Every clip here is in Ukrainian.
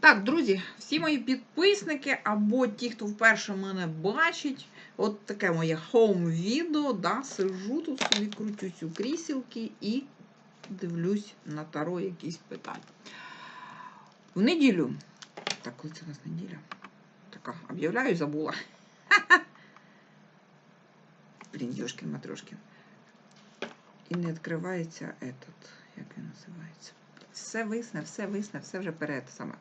Так, друзі, всі мої підписники або ті, хто вперше мене бачить, от таке моє хоум відео, да, сижу тут собі, крутюсь у крісілки і дивлюсь на таро якісь питання. В неділю. Так, коли це у нас неділя? Така, об'являю, забула. Блін, Йошкін Матрошкін. І не відкривається этот, як він називається. Все висне, все висне, все вже перед саме.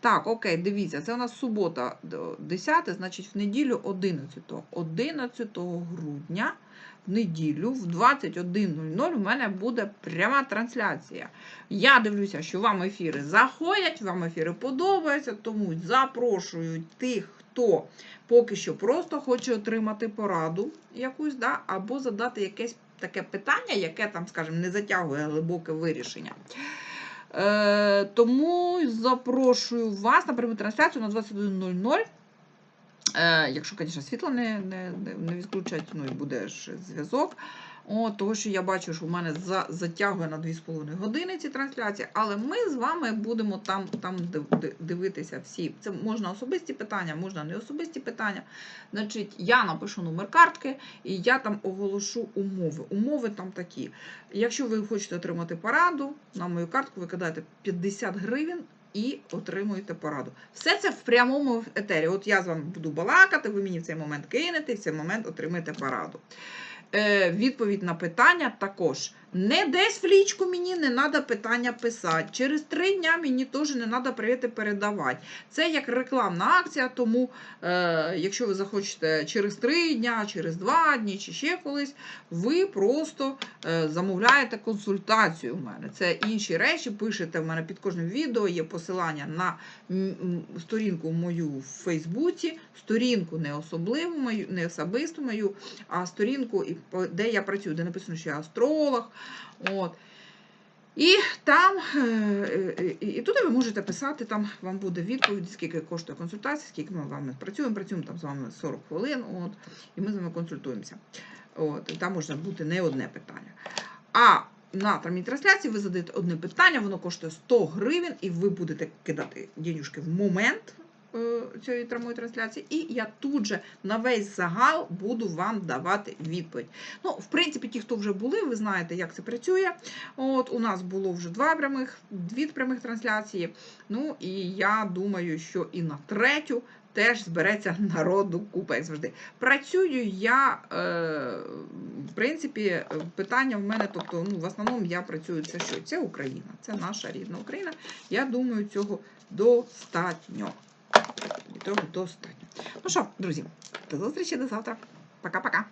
Так, окей, дивіться, це у нас субота 10, значить в неділю 11. 11 грудня в неділю в 21.00 в мене буде пряма трансляція. Я дивлюся, що вам ефіри заходять, вам ефіри подобаються, тому запрошую тих, хто поки що просто хоче отримати пораду якусь, да, або задати якесь таке питання, яке там, скажімо, не затягує глибоке вирішення. Е, Тому запрошую вас на пряму трансляцію на 21.00. Е, Якщо, звісно, світло не не, не відключать, ну і буде ж зв'язок. О, Того, що я бачу, що у мене за, затягує на 2,5 години ці трансляції, але ми з вами будемо там там дивитися всі. Це можна особисті питання, можна не особисті питання. Значить, Я напишу номер картки і я там оголошу умови. Умови там такі. Якщо ви хочете отримати пораду, на мою картку ви кидаєте 50 гривень. І отримуєте пораду. Все це в прямому етері. От я з вами буду балакати, ви мені в цей момент кинете, в цей момент отримаєте пораду. Е, Відповідь на питання також. Не десь в лічку мені не треба питання писати. Через три дня мені теж не треба привіти передавати. Це як рекламна акція, тому е, якщо ви захочете через три дня, через два дні чи ще колись, ви просто е, замовляєте консультацію у мене. Це інші речі, пишете в мене під кожним відео, є посилання на сторінку мою в Фейсбуці, сторінку не особливу мою, не особисту мою, а сторінку, де я працюю, де написано, що я астролог. От. І там, е, е, і туди ви можете писати, там вам буде відповідь, скільки коштує консультація, скільки ми вами працюємо, працюємо там з вами 40 хвилин, от, і ми з вами консультуємося. От, Там може бути не одне питання. А на прямій трансляції ви задаєте одне питання, воно коштує 100 гривень, і ви будете кидати денюжки в момент. Е, цієї прямої трансляції, і я тут же на весь загал буду вам давати відповідь. Ну, в принципі, ті, хто вже були, ви знаєте, як це працює. От У нас було вже два прямих, дві прямих трансляції. Ну, і я думаю, що і на третю. Теж збереться народу купа, як завжди. Працюю я, е, в принципі, питання в мене, тобто, ну, в основному я працюю це що? Це Україна, це наша рідна Україна. Я думаю, цього достатньо. Того достатньо. Ну що, друзі, до зустрічі до завтра. Пока-пока.